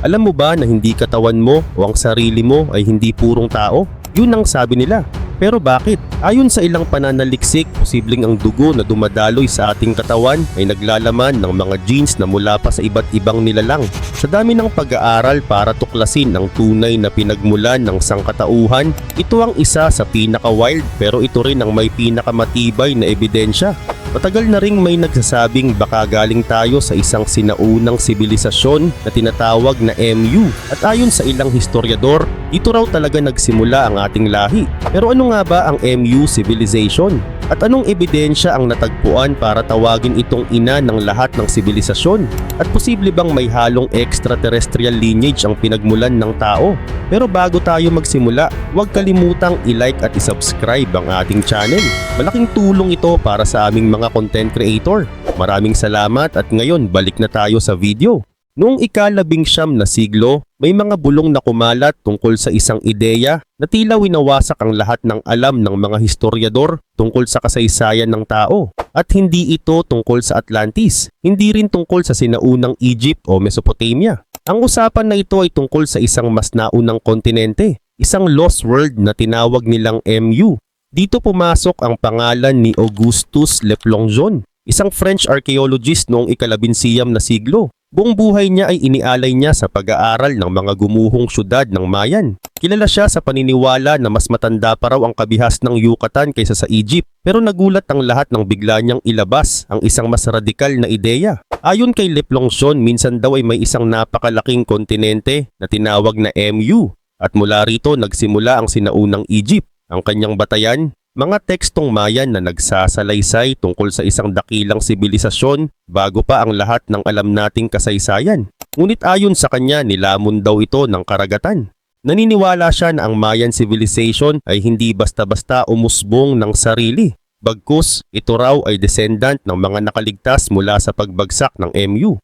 Alam mo ba na hindi katawan mo o ang sarili mo ay hindi purong tao? Yun ang sabi nila. Pero bakit? Ayon sa ilang pananaliksik, posibleng ang dugo na dumadaloy sa ating katawan ay naglalaman ng mga genes na mula pa sa iba't ibang nilalang. Sa dami ng pag-aaral para tuklasin ang tunay na pinagmulan ng sangkatauhan, ito ang isa sa pinaka-wild pero ito rin ang may pinakamatibay na ebidensya. Matagal na ring may nagsasabing baka galing tayo sa isang sinaunang sibilisasyon na tinatawag na MU at ayon sa ilang historiador, dito raw talaga nagsimula ang ating lahi. Pero ano nga ba ang MU civilization? At anong ebidensya ang natagpuan para tawagin itong ina ng lahat ng sibilisasyon? At posible bang may halong extraterrestrial lineage ang pinagmulan ng tao? Pero bago tayo magsimula, huwag kalimutang i-like at i-subscribe ang ating channel. Malaking tulong ito para sa aming mga content creator. Maraming salamat at ngayon balik na tayo sa video. Noong ikalabing siyam na siglo, may mga bulong na kumalat tungkol sa isang ideya na tila winawasak ang lahat ng alam ng mga historiador tungkol sa kasaysayan ng tao. At hindi ito tungkol sa Atlantis, hindi rin tungkol sa sinaunang Egypt o Mesopotamia. Ang usapan na ito ay tungkol sa isang mas naunang kontinente, isang lost world na tinawag nilang MU. Dito pumasok ang pangalan ni Augustus Le Plongeon, isang French archaeologist noong ikalabinsiyam na siglo. Buong buhay niya ay inialay niya sa pag-aaral ng mga gumuhong syudad ng Mayan. Kilala siya sa paniniwala na mas matanda pa raw ang kabihas ng Yucatan kaysa sa Egypt pero nagulat ang lahat ng bigla niyang ilabas ang isang mas radikal na ideya. Ayon kay Leplongson, minsan daw ay may isang napakalaking kontinente na tinawag na MU at mula rito nagsimula ang sinaunang Egypt. Ang kanyang batayan, mga tekstong Mayan na nagsasalaysay tungkol sa isang dakilang sibilisasyon bago pa ang lahat ng alam nating kasaysayan. Ngunit ayon sa kanya nilamon daw ito ng karagatan. Naniniwala siya na ang Mayan civilization ay hindi basta-basta umusbong ng sarili. Bagkus, ito raw ay descendant ng mga nakaligtas mula sa pagbagsak ng MU.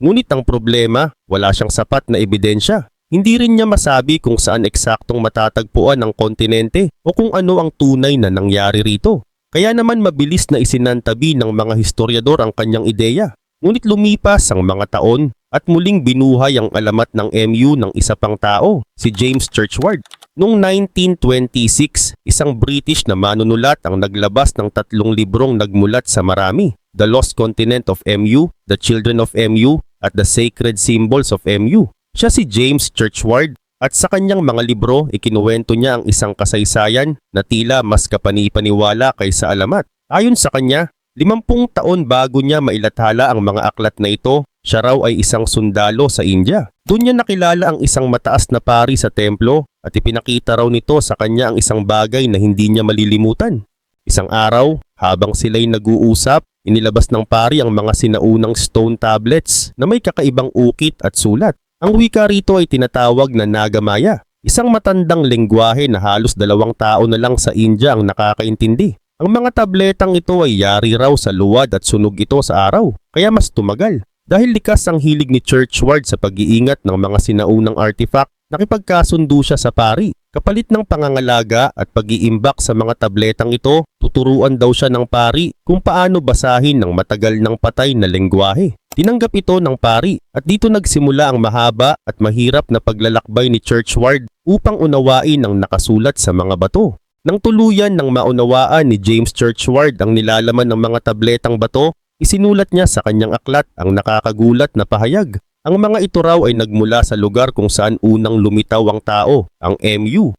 Ngunit ang problema, wala siyang sapat na ebidensya. Hindi rin niya masabi kung saan eksaktong matatagpuan ang kontinente o kung ano ang tunay na nangyari rito. Kaya naman mabilis na isinantabi ng mga historiador ang kanyang ideya. Ngunit lumipas ang mga taon at muling binuhay ang alamat ng MU ng isa pang tao, si James Churchward. Noong 1926, isang British na manunulat ang naglabas ng tatlong librong nagmulat sa marami, The Lost Continent of MU, The Children of MU, at The Sacred Symbols of MU. Siya si James Churchward at sa kanyang mga libro ikinuwento niya ang isang kasaysayan na tila mas kapani-paniwala kaysa alamat. Ayon sa kanya, limampung taon bago niya mailathala ang mga aklat na ito, siya raw ay isang sundalo sa India. Doon niya nakilala ang isang mataas na pari sa templo at ipinakita raw nito sa kanya ang isang bagay na hindi niya malilimutan. Isang araw, habang sila'y nag-uusap, inilabas ng pari ang mga sinaunang stone tablets na may kakaibang ukit at sulat. Ang wika rito ay tinatawag na Nagamaya, isang matandang lengguwahe na halos dalawang tao na lang sa India ang nakakaintindi. Ang mga tabletang ito ay yari raw sa luwad at sunog ito sa araw, kaya mas tumagal. Dahil likas ang hilig ni Churchward sa pag-iingat ng mga sinaunang artifact, nakipagkasundo siya sa pari. Kapalit ng pangangalaga at pag-iimbak sa mga tabletang ito, tuturuan daw siya ng pari kung paano basahin ng matagal ng patay na lengguwahe. Tinanggap ito ng pari at dito nagsimula ang mahaba at mahirap na paglalakbay ni Churchward upang unawain ang nakasulat sa mga bato. Nang tuluyan ng maunawaan ni James Churchward ang nilalaman ng mga tabletang bato, isinulat niya sa kanyang aklat ang nakakagulat na pahayag. Ang mga ito raw ay nagmula sa lugar kung saan unang lumitaw ang tao, ang MU.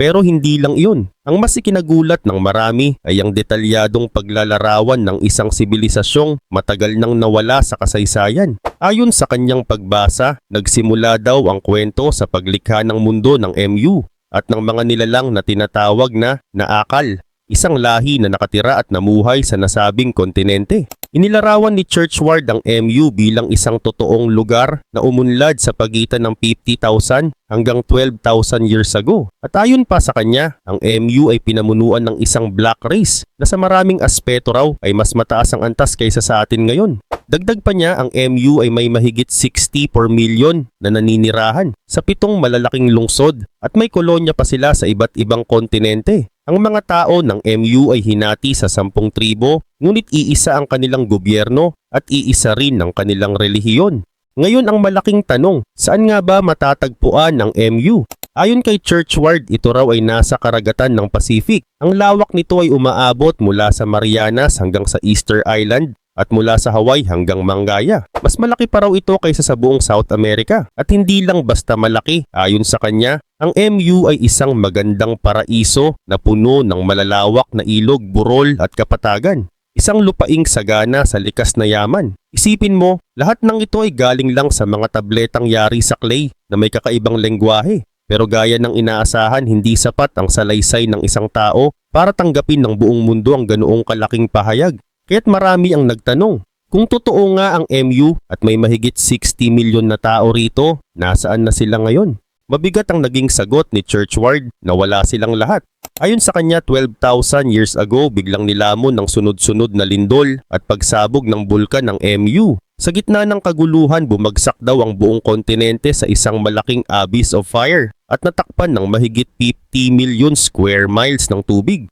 Pero hindi lang iyon. Ang mas ikinagulat ng marami ay ang detalyadong paglalarawan ng isang sibilisasyong matagal nang nawala sa kasaysayan. Ayon sa kanyang pagbasa, nagsimula daw ang kwento sa paglikha ng mundo ng MU at ng mga nilalang na tinatawag na naakal, isang lahi na nakatira at namuhay sa nasabing kontinente. Inilarawan ni Churchward ang MU bilang isang totoong lugar na umunlad sa pagitan ng 50,000 hanggang 12,000 years ago. At ayon pa sa kanya, ang MU ay pinamunuan ng isang black race na sa maraming aspeto raw ay mas mataas ang antas kaysa sa atin ngayon. Dagdag pa niya, ang MU ay may mahigit 60 per million na naninirahan sa pitong malalaking lungsod at may kolonya pa sila sa iba't ibang kontinente. Ang mga tao ng MU ay hinati sa sampung tribo, ngunit iisa ang kanilang gobyerno at iisa rin ang kanilang relihiyon. Ngayon ang malaking tanong, saan nga ba matatagpuan ang MU? Ayon kay Churchward, ito raw ay nasa karagatan ng Pacific. Ang lawak nito ay umaabot mula sa Marianas hanggang sa Easter Island at mula sa Hawaii hanggang Mangaya. Mas malaki pa raw ito kaysa sa buong South America. At hindi lang basta malaki, ayon sa kanya, ang MU ay isang magandang paraiso na puno ng malalawak na ilog, burol at kapatagan. Isang lupaing sagana sa likas na yaman. Isipin mo, lahat ng ito ay galing lang sa mga tabletang yari sa clay na may kakaibang lengguwahe. Pero gaya ng inaasahan, hindi sapat ang salaysay ng isang tao para tanggapin ng buong mundo ang ganoong kalaking pahayag. Kaya't marami ang nagtanong, kung totoo nga ang MU at may mahigit 60 milyon na tao rito, nasaan na sila ngayon? Mabigat ang naging sagot ni Churchward na wala silang lahat. Ayon sa kanya, 12,000 years ago biglang nilamon ng sunod-sunod na lindol at pagsabog ng bulkan ng MU. Sa gitna ng kaguluhan, bumagsak daw ang buong kontinente sa isang malaking abyss of fire at natakpan ng mahigit 50 million square miles ng tubig.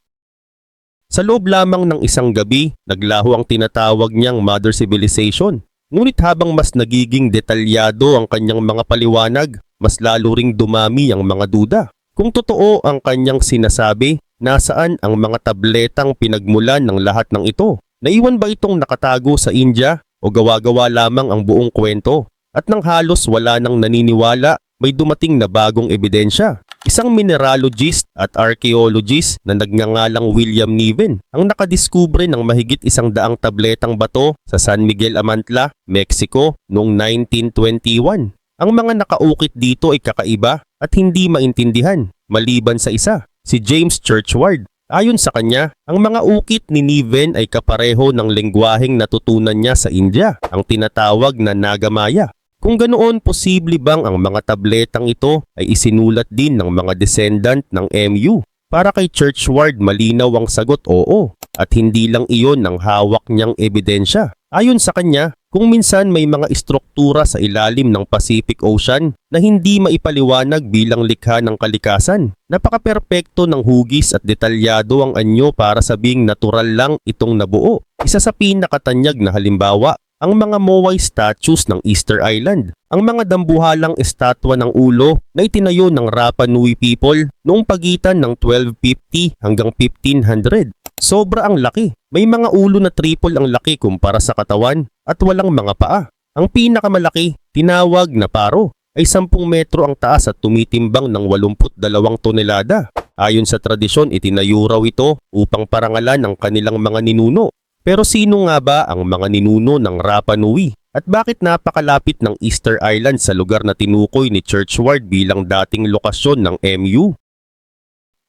Sa loob lamang ng isang gabi, naglaho ang tinatawag niyang Mother Civilization. Ngunit habang mas nagiging detalyado ang kanyang mga paliwanag, mas lalo ring dumami ang mga duda. Kung totoo ang kanyang sinasabi, nasaan ang mga tabletang pinagmulan ng lahat ng ito? Naiwan ba itong nakatago sa India o gawa-gawa lamang ang buong kwento? At nang halos wala nang naniniwala, may dumating na bagong ebidensya. Isang mineralogist at archaeologist na nagngangalang William Niven ang nakadiskubre ng mahigit isang daang tabletang bato sa San Miguel Amantla, Mexico noong 1921. Ang mga nakaukit dito ay kakaiba at hindi maintindihan maliban sa isa, si James Churchward. Ayon sa kanya, ang mga ukit ni Niven ay kapareho ng lengguwaheng natutunan niya sa India, ang tinatawag na Nagamaya. Kung ganoon, posible bang ang mga tabletang ito ay isinulat din ng mga descendant ng MU? Para kay Churchward, malinaw ang sagot oo, at hindi lang iyon ang hawak niyang ebidensya. Ayon sa kanya, kung minsan may mga istruktura sa ilalim ng Pacific Ocean na hindi maipaliwanag bilang likha ng kalikasan. Napaka-perpekto ng hugis at detalyado ang anyo para sabing natural lang itong nabuo. Isa sa pinakatanyag na halimbawa ang mga Moai statues ng Easter Island, ang mga dambuhalang estatwa ng ulo na itinayo ng Rapa Nui people noong pagitan ng 1250 hanggang 1500. Sobra ang laki. May mga ulo na triple ang laki kumpara sa katawan at walang mga paa. Ang pinakamalaki, tinawag na paro, ay 10 metro ang taas at tumitimbang ng 82 tonelada. Ayon sa tradisyon, itinayo raw ito upang parangalan ang kanilang mga ninuno pero sino nga ba ang mga ninuno ng Rapa Nui? At bakit napakalapit ng Easter Island sa lugar na tinukoy ni Churchward bilang dating lokasyon ng MU?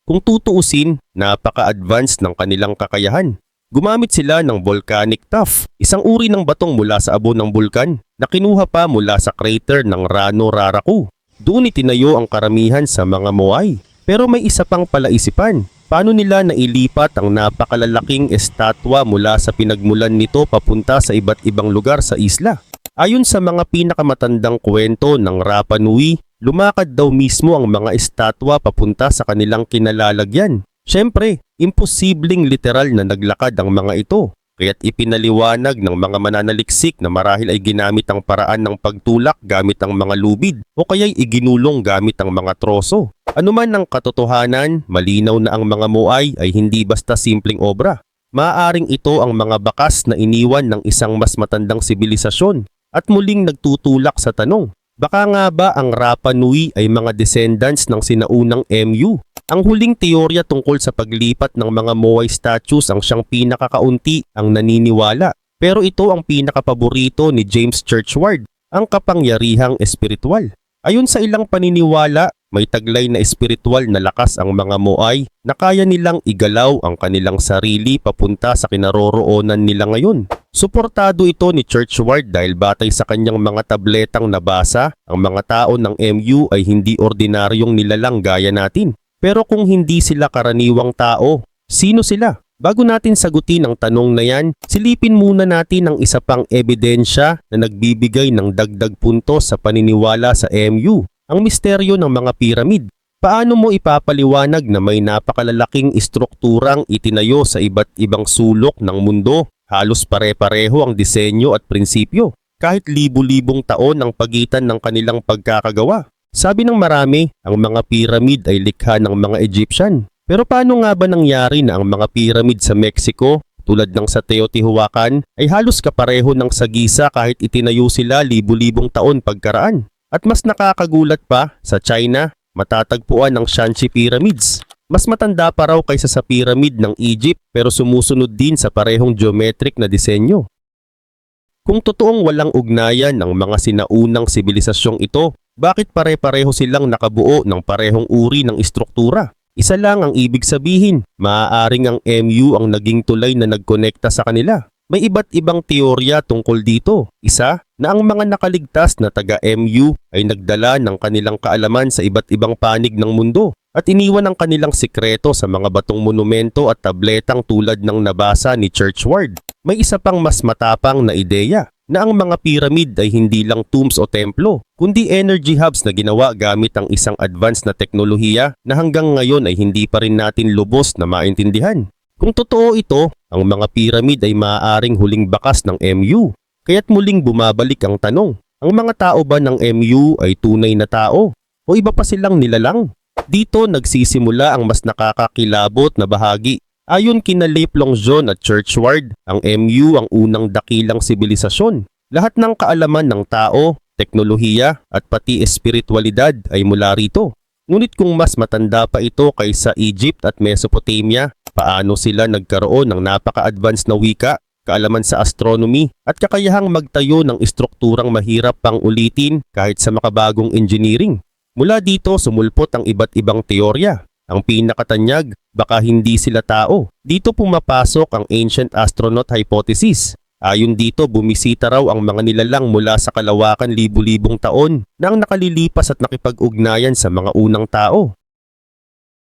Kung tutuusin, napaka-advanced ng kanilang kakayahan. Gumamit sila ng volcanic tuff, isang uri ng batong mula sa abo ng bulkan na kinuha pa mula sa crater ng Rano Raraku. Doon itinayo ang karamihan sa mga Moai. Pero may isa pang palaisipan. Paano nila nailipat ang napakalalaking estatwa mula sa pinagmulan nito papunta sa iba't ibang lugar sa isla? Ayon sa mga pinakamatandang kwento ng Rapa Nui, lumakad daw mismo ang mga estatwa papunta sa kanilang kinalalagyan. Siyempre, imposibleng literal na naglakad ang mga ito. Kaya't ipinaliwanag ng mga mananaliksik na marahil ay ginamit ang paraan ng pagtulak gamit ang mga lubid o kaya'y iginulong gamit ang mga troso. Anuman ang katotohanan, malinaw na ang mga Moai ay hindi basta simpleng obra. Maaring ito ang mga bakas na iniwan ng isang mas matandang sibilisasyon at muling nagtutulak sa tanong, baka nga ba ang Rapa Nui ay mga descendants ng sinaunang MU? Ang huling teorya tungkol sa paglipat ng mga Moai statues ang siyang pinakakaunti ang naniniwala. Pero ito ang pinakapaborito ni James Churchward, ang kapangyarihang espiritual. Ayon sa ilang paniniwala, may taglay na espiritual na lakas ang mga Moai na kaya nilang igalaw ang kanilang sarili papunta sa kinaroroonan nila ngayon. Suportado ito ni Churchward dahil batay sa kanyang mga tabletang nabasa, ang mga tao ng MU ay hindi ordinaryong nilalang gaya natin. Pero kung hindi sila karaniwang tao, sino sila? Bago natin sagutin ang tanong na yan, silipin muna natin ang isa pang ebidensya na nagbibigay ng dagdag puntos sa paniniwala sa MU, ang misteryo ng mga piramid. Paano mo ipapaliwanag na may napakalalaking istrukturang itinayo sa iba't ibang sulok ng mundo? Halos pare-pareho ang disenyo at prinsipyo. kahit libu-libong taon ang pagitan ng kanilang pagkakagawa. Sabi ng marami, ang mga pyramid ay likha ng mga Egyptian. Pero paano nga ba nangyari na ang mga pyramid sa Mexico tulad ng sa Teotihuacan ay halos kapareho ng sa Giza kahit itinayo sila libu-libong taon pagkaraan? At mas nakakagulat pa, sa China, matatagpuan ang Shanxi Pyramids. Mas matanda pa raw kaysa sa pyramid ng Egypt pero sumusunod din sa parehong geometric na disenyo. Kung totoong walang ugnayan ng mga sinaunang sibilisasyong ito, bakit pare-pareho silang nakabuo ng parehong uri ng istruktura? Isa lang ang ibig sabihin, maaaring ang MU ang naging tulay na nagkonekta sa kanila. May iba't ibang teorya tungkol dito. Isa, na ang mga nakaligtas na taga-MU ay nagdala ng kanilang kaalaman sa iba't ibang panig ng mundo at iniwan ang kanilang sikreto sa mga batong monumento at tabletang tulad ng nabasa ni Churchward. May isa pang mas matapang na ideya na ang mga pyramid ay hindi lang tombs o templo, kundi energy hubs na ginawa gamit ang isang advanced na teknolohiya na hanggang ngayon ay hindi pa rin natin lubos na maintindihan. Kung totoo ito, ang mga pyramid ay maaaring huling bakas ng MU. Kaya't muling bumabalik ang tanong, ang mga tao ba ng MU ay tunay na tao? O iba pa silang nilalang? Dito nagsisimula ang mas nakakakilabot na bahagi. Ayon kina Leif Longjon at Churchward, ang MU ang unang dakilang sibilisasyon. Lahat ng kaalaman ng tao, teknolohiya at pati espiritualidad ay mula rito. Ngunit kung mas matanda pa ito kaysa Egypt at Mesopotamia, paano sila nagkaroon ng napaka-advanced na wika, kaalaman sa astronomy at kakayahang magtayo ng istrukturang mahirap pang ulitin kahit sa makabagong engineering? Mula dito sumulpot ang iba't ibang teorya. Ang pinakatanyag, baka hindi sila tao. Dito pumapasok ang ancient astronaut hypothesis. Ayon dito, bumisita raw ang mga nilalang mula sa kalawakan libu-libong taon na ang nakalilipas at nakipag-ugnayan sa mga unang tao.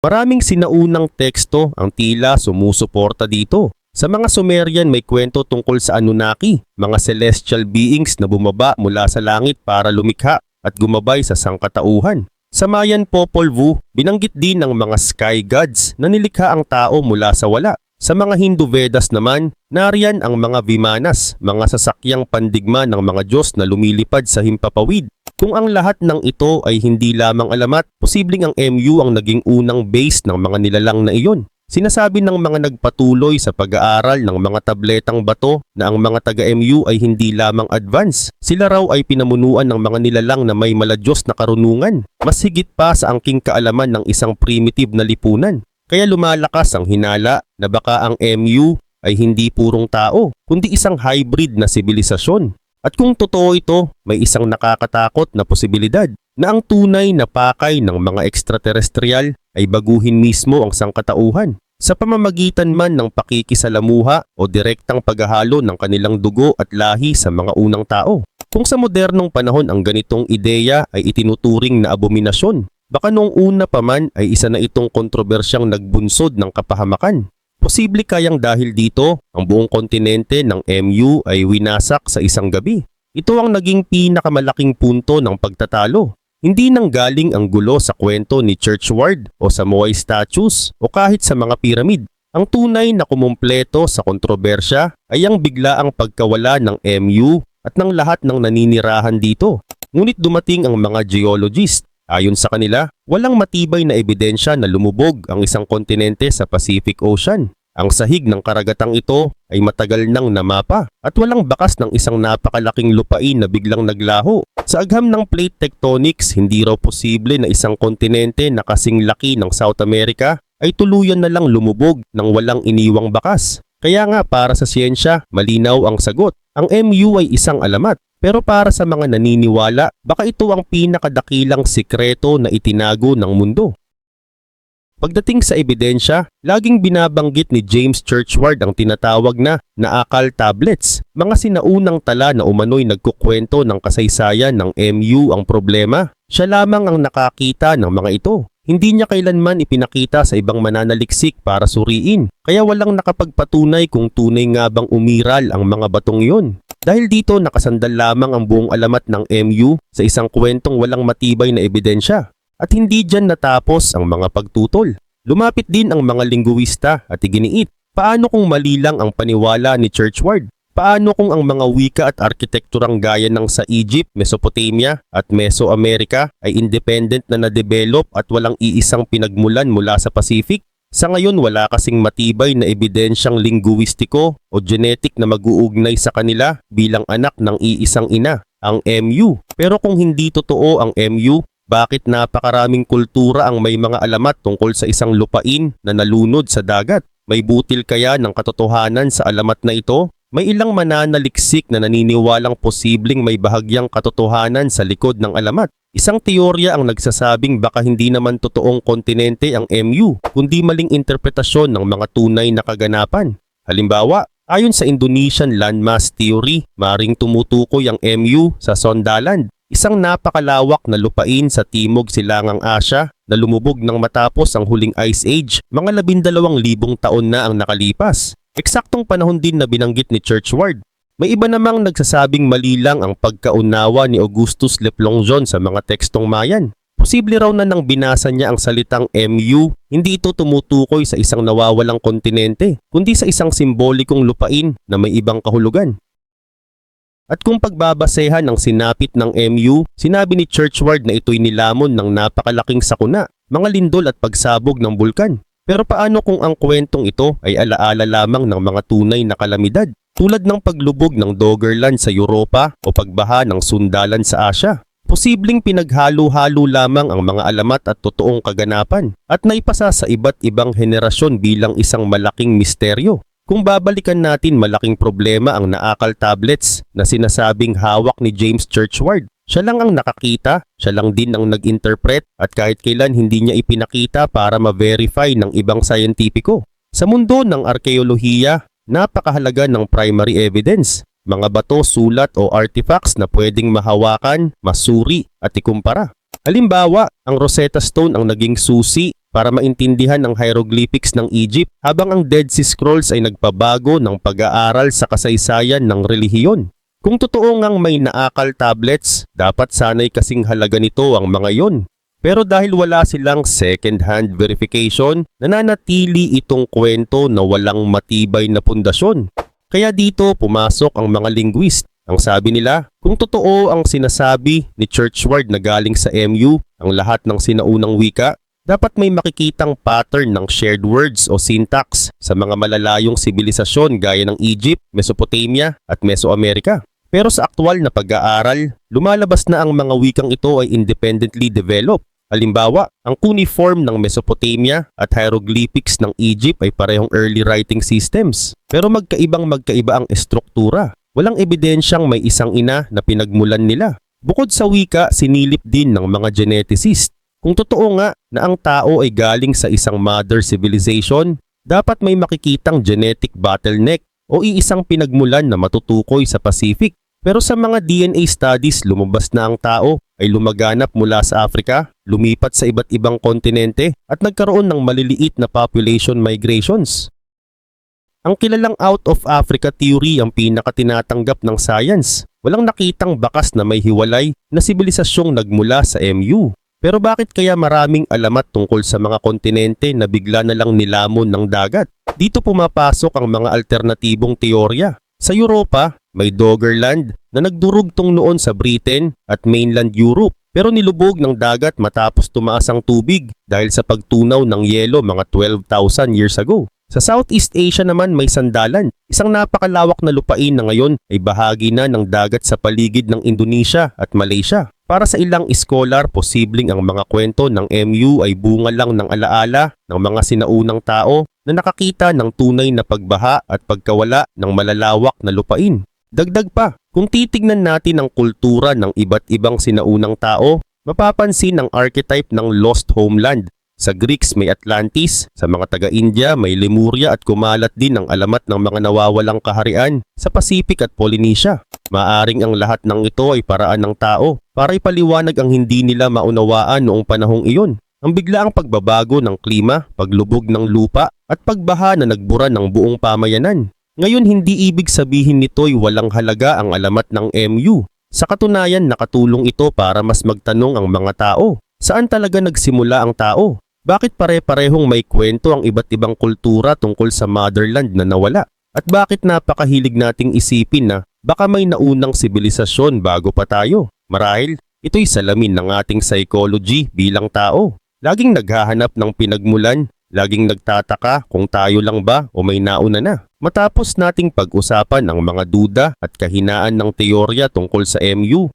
Maraming sinaunang teksto ang tila sumusuporta dito. Sa mga Sumerian may kwento tungkol sa Anunnaki, mga celestial beings na bumaba mula sa langit para lumikha at gumabay sa sangkatauhan. Sa Mayan Popol Vuh, binanggit din ng mga sky gods na nilikha ang tao mula sa wala. Sa mga Hindu Vedas naman, nariyan ang mga Vimanas, mga sasakyang pandigma ng mga Diyos na lumilipad sa himpapawid. Kung ang lahat ng ito ay hindi lamang alamat, posibleng ang MU ang naging unang base ng mga nilalang na iyon. Sinasabi ng mga nagpatuloy sa pag-aaral ng mga tabletang bato na ang mga taga-MU ay hindi lamang advance. Sila raw ay pinamunuan ng mga nilalang na may maladyos na karunungan. Mas higit pa sa angking kaalaman ng isang primitive na lipunan. Kaya lumalakas ang hinala na baka ang MU ay hindi purong tao, kundi isang hybrid na sibilisasyon. At kung totoo ito, may isang nakakatakot na posibilidad na ang tunay na pakay ng mga ekstraterestrial ay baguhin mismo ang sangkatauhan sa pamamagitan man ng pakikisalamuha o direktang paghahalo ng kanilang dugo at lahi sa mga unang tao. Kung sa modernong panahon ang ganitong ideya ay itinuturing na abominasyon, baka noong una pa man ay isa na itong kontrobersyang nagbunsod ng kapahamakan. Posible kayang dahil dito, ang buong kontinente ng MU ay winasak sa isang gabi. Ito ang naging pinakamalaking punto ng pagtatalo. Hindi nang galing ang gulo sa kwento ni Churchward o sa Moai statues o kahit sa mga piramid. Ang tunay na kumumpleto sa kontrobersya ay ang biglaang pagkawala ng MU at ng lahat ng naninirahan dito. Ngunit dumating ang mga geologist. Ayon sa kanila, walang matibay na ebidensya na lumubog ang isang kontinente sa Pacific Ocean. Ang sahig ng karagatang ito ay matagal nang namapa at walang bakas ng isang napakalaking lupain na biglang naglaho. Sa agham ng plate tectonics, hindi raw posible na isang kontinente na kasing laki ng South America ay tuluyan na lang lumubog ng walang iniwang bakas. Kaya nga para sa siyensya, malinaw ang sagot. Ang MU ay isang alamat. Pero para sa mga naniniwala, baka ito ang pinakadakilang sikreto na itinago ng mundo. Pagdating sa ebidensya, laging binabanggit ni James Churchward ang tinatawag na naakal tablets, mga sinaunang tala na umano'y nagkukwento ng kasaysayan ng MU ang problema. Siya lamang ang nakakita ng mga ito. Hindi niya kailanman ipinakita sa ibang mananaliksik para suriin, kaya walang nakapagpatunay kung tunay nga bang umiral ang mga batong iyon. Dahil dito nakasandal lamang ang buong alamat ng MU sa isang kwentong walang matibay na ebidensya. At hindi dyan natapos ang mga pagtutol. Lumapit din ang mga lingguista at iginiit. Paano kung mali lang ang paniwala ni Churchward? Paano kung ang mga wika at arkitekturang gaya ng sa Egypt, Mesopotamia at Mesoamerica ay independent na na-develop at walang iisang pinagmulan mula sa Pacific? Sa ngayon wala kasing matibay na ebidensyang linguistiko o genetic na mag-uugnay sa kanila bilang anak ng iisang ina, ang MU. Pero kung hindi totoo ang MU, bakit napakaraming kultura ang may mga alamat tungkol sa isang lupain na nalunod sa dagat? May butil kaya ng katotohanan sa alamat na ito? May ilang mananaliksik na naniniwalang posibleng may bahagyang katotohanan sa likod ng alamat. Isang teorya ang nagsasabing baka hindi naman totoong kontinente ang MU, kundi maling interpretasyon ng mga tunay na kaganapan. Halimbawa, ayon sa Indonesian landmass theory, maring tumutukoy ang MU sa Sondaland, isang napakalawak na lupain sa timog silangang Asya na lumubog nang matapos ang huling ice age mga labindalawang libong taon na ang nakalipas. Eksaktong panahon din na binanggit ni Churchward. May iba namang nagsasabing mali lang ang pagkaunawa ni Augustus Leplongeon sa mga tekstong Mayan. Posible raw na nang binasa niya ang salitang MU, hindi ito tumutukoy sa isang nawawalang kontinente, kundi sa isang simbolikong lupain na may ibang kahulugan. At kung pagbabasehan ang sinapit ng MU, sinabi ni Churchward na ito'y nilamon ng napakalaking sakuna, mga lindol at pagsabog ng bulkan. Pero paano kung ang kwentong ito ay alaala lamang ng mga tunay na kalamidad tulad ng paglubog ng Doggerland sa Europa o pagbaha ng sundalan sa Asya? Posibleng pinaghalo-halo lamang ang mga alamat at totoong kaganapan at naipasa sa iba't ibang henerasyon bilang isang malaking misteryo. Kung babalikan natin malaking problema ang naakal tablets na sinasabing hawak ni James Churchward siya lang ang nakakita, siya lang din ang nag-interpret at kahit kailan hindi niya ipinakita para ma-verify ng ibang sayentipiko. Sa mundo ng arkeolohiya, napakahalaga ng primary evidence, mga bato, sulat o artifacts na pwedeng mahawakan, masuri at ikumpara. Halimbawa, ang Rosetta Stone ang naging susi para maintindihan ang hieroglyphics ng Egypt habang ang Dead Sea Scrolls ay nagpabago ng pag-aaral sa kasaysayan ng relihiyon. Kung totoo ngang may naakal tablets, dapat sanay kasing halaga nito ang mga yon. Pero dahil wala silang second-hand verification, nananatili itong kwento na walang matibay na pundasyon. Kaya dito pumasok ang mga linguist. Ang sabi nila, kung totoo ang sinasabi ni Churchward na galing sa MU, ang lahat ng sinaunang wika, dapat may makikitang pattern ng shared words o syntax sa mga malalayong sibilisasyon gaya ng Egypt, Mesopotamia at Mesoamerica. Pero sa aktwal na pag-aaral, lumalabas na ang mga wikang ito ay independently developed. Halimbawa, ang cuneiform ng Mesopotamia at hieroglyphics ng Egypt ay parehong early writing systems. Pero magkaibang magkaiba ang estruktura. Walang ebidensyang may isang ina na pinagmulan nila. Bukod sa wika, sinilip din ng mga geneticist. Kung totoo nga na ang tao ay galing sa isang mother civilization, dapat may makikitang genetic bottleneck o iisang pinagmulan na matutukoy sa Pacific. Pero sa mga DNA studies, lumabas na ang tao ay lumaganap mula sa Africa, lumipat sa iba't ibang kontinente at nagkaroon ng maliliit na population migrations. Ang kilalang out of Africa theory ang pinakatinatanggap ng science. Walang nakitang bakas na may hiwalay na sibilisasyong nagmula sa MU. Pero bakit kaya maraming alamat tungkol sa mga kontinente na bigla na lang nilamon ng dagat? Dito pumapasok ang mga alternatibong teorya. Sa Europa, may Doggerland na nagdurugtong noon sa Britain at mainland Europe pero nilubog ng dagat matapos tumaas ang tubig dahil sa pagtunaw ng yelo mga 12,000 years ago. Sa Southeast Asia naman may sandalan, isang napakalawak na lupain na ngayon ay bahagi na ng dagat sa paligid ng Indonesia at Malaysia. Para sa ilang iskolar, posibleng ang mga kwento ng MU ay bunga lang ng alaala ng mga sinaunang tao na nakakita ng tunay na pagbaha at pagkawala ng malalawak na lupain. Dagdag pa, kung titignan natin ang kultura ng iba't ibang sinaunang tao, mapapansin ang archetype ng lost homeland. Sa Greeks may Atlantis, sa mga taga-India may Lemuria at kumalat din ang alamat ng mga nawawalang kaharian sa Pacific at Polynesia. Maaring ang lahat ng ito ay paraan ng tao para ipaliwanag ang hindi nila maunawaan noong panahong iyon. Ang biglaang pagbabago ng klima, paglubog ng lupa at pagbaha na nagbura ng buong pamayanan. Ngayon hindi ibig sabihin nito'y walang halaga ang alamat ng MU. Sa katunayan nakatulong ito para mas magtanong ang mga tao. Saan talaga nagsimula ang tao? Bakit pare-parehong may kwento ang iba't ibang kultura tungkol sa motherland na nawala? At bakit napakahilig nating isipin na baka may naunang sibilisasyon bago pa tayo? Marahil, ito'y salamin ng ating psychology bilang tao. Laging naghahanap ng pinagmulan, laging nagtataka kung tayo lang ba o may nauna na. Matapos nating pag-usapan ang mga duda at kahinaan ng teorya tungkol sa MU,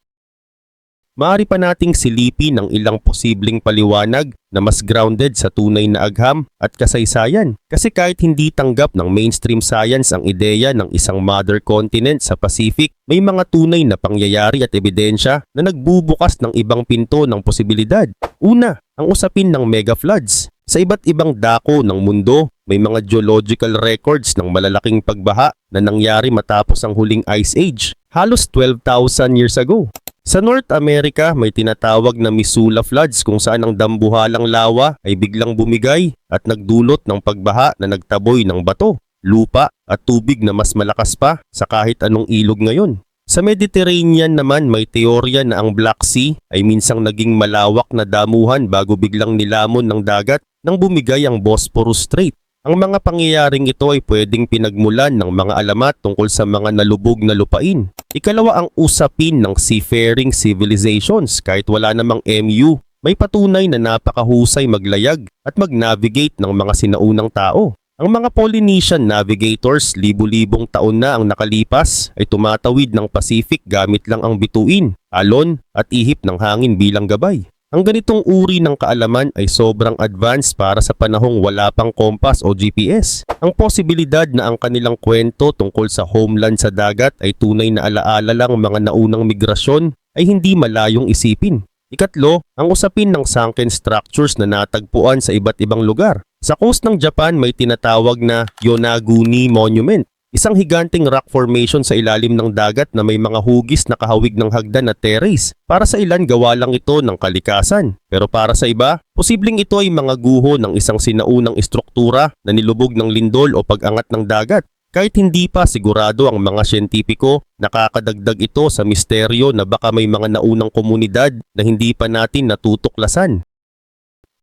Maaari pa nating silipin ang ilang posibleng paliwanag na mas grounded sa tunay na agham at kasaysayan. Kasi kahit hindi tanggap ng mainstream science ang ideya ng isang mother continent sa Pacific, may mga tunay na pangyayari at ebidensya na nagbubukas ng ibang pinto ng posibilidad. Una, ang usapin ng mega floods. Sa iba't ibang dako ng mundo, may mga geological records ng malalaking pagbaha na nangyari matapos ang huling ice age, halos 12,000 years ago. Sa North America, may tinatawag na Missoula floods kung saan ang dambuhalang lawa ay biglang bumigay at nagdulot ng pagbaha na nagtaboy ng bato, lupa at tubig na mas malakas pa sa kahit anong ilog ngayon. Sa Mediterranean naman may teorya na ang Black Sea ay minsang naging malawak na damuhan bago biglang nilamon ng dagat nang bumigay ang Bosphorus Strait. Ang mga pangyayaring ito ay pwedeng pinagmulan ng mga alamat tungkol sa mga nalubog na lupain. Ikalawa ang usapin ng seafaring civilizations kahit wala namang MU. May patunay na napakahusay maglayag at mag-navigate ng mga sinaunang tao. Ang mga Polynesian navigators libu-libong taon na ang nakalipas ay tumatawid ng Pacific gamit lang ang bituin, alon at ihip ng hangin bilang gabay. Ang ganitong uri ng kaalaman ay sobrang advanced para sa panahong wala pang kompas o GPS. Ang posibilidad na ang kanilang kwento tungkol sa homeland sa dagat ay tunay na alaala lang mga naunang migrasyon ay hindi malayong isipin. Ikatlo, ang usapin ng sunken structures na natagpuan sa iba't ibang lugar. Sa coast ng Japan may tinatawag na Yonaguni Monument Isang higanting rock formation sa ilalim ng dagat na may mga hugis na kahawig ng hagdan at terrace. Para sa ilan gawa lang ito ng kalikasan. Pero para sa iba, posibleng ito ay mga guho ng isang sinaunang istruktura na nilubog ng lindol o pag-angat ng dagat. Kahit hindi pa sigurado ang mga siyentipiko, nakakadagdag ito sa misteryo na baka may mga naunang komunidad na hindi pa natin natutuklasan.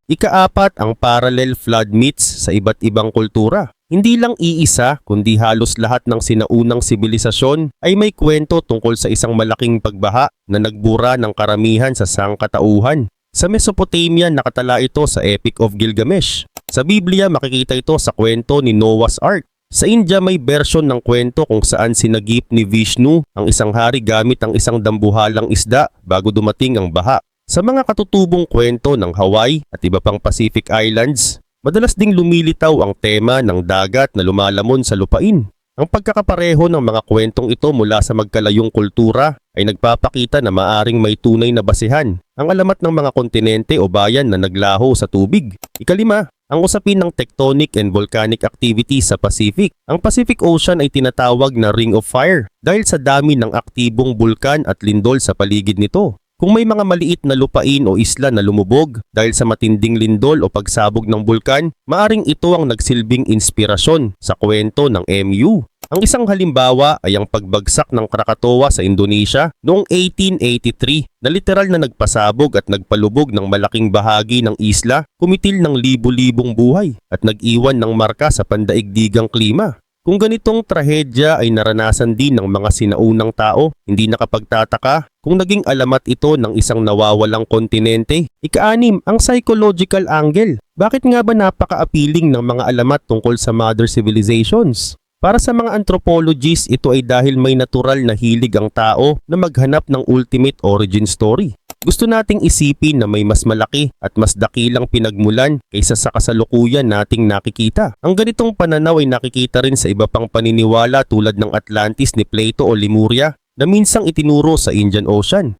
Ikaapat ang parallel flood myths sa iba't ibang kultura. Hindi lang iisa kundi halos lahat ng sinaunang sibilisasyon ay may kwento tungkol sa isang malaking pagbaha na nagbura ng karamihan sa sangkatauhan. Sa Mesopotamia nakatala ito sa Epic of Gilgamesh. Sa Biblia makikita ito sa kwento ni Noah's Ark. Sa India may version ng kwento kung saan sinagip ni Vishnu ang isang hari gamit ang isang dambuhalang isda bago dumating ang baha. Sa mga katutubong kwento ng Hawaii at iba pang Pacific Islands, Madalas ding lumilitaw ang tema ng dagat na lumalamon sa lupain. Ang pagkakapareho ng mga kwentong ito mula sa magkalayong kultura ay nagpapakita na maaring may tunay na basehan ang alamat ng mga kontinente o bayan na naglaho sa tubig. Ikalima, ang usapin ng tectonic and volcanic activity sa Pacific. Ang Pacific Ocean ay tinatawag na Ring of Fire dahil sa dami ng aktibong bulkan at lindol sa paligid nito. Kung may mga maliit na lupain o isla na lumubog dahil sa matinding lindol o pagsabog ng bulkan, maaring ito ang nagsilbing inspirasyon sa kwento ng MU. Ang isang halimbawa ay ang pagbagsak ng Krakatoa sa Indonesia noong 1883 na literal na nagpasabog at nagpalubog ng malaking bahagi ng isla, kumitil ng libu-libong buhay at nag-iwan ng marka sa pandaigdigang klima. Kung ganitong trahedya ay naranasan din ng mga sinaunang tao, hindi nakapagtataka kung naging alamat ito ng isang nawawalang kontinente. Ikaanim, ang psychological angle. Bakit nga ba napaka-appealing ng mga alamat tungkol sa mother civilizations? Para sa mga anthropologists, ito ay dahil may natural na hilig ang tao na maghanap ng ultimate origin story. Gusto nating isipin na may mas malaki at mas dakilang pinagmulan kaysa sa kasalukuyan nating nakikita. Ang ganitong pananaw ay nakikita rin sa iba pang paniniwala tulad ng Atlantis ni Plato o Lemuria na minsang itinuro sa Indian Ocean.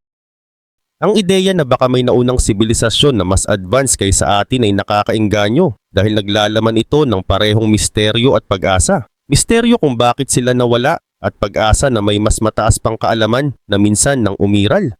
Ang ideya na baka may naunang sibilisasyon na mas advanced kaysa atin ay nakakainganyo dahil naglalaman ito ng parehong misteryo at pag-asa. Misteryo kung bakit sila nawala at pag-asa na may mas mataas pang kaalaman na minsan nang umiral.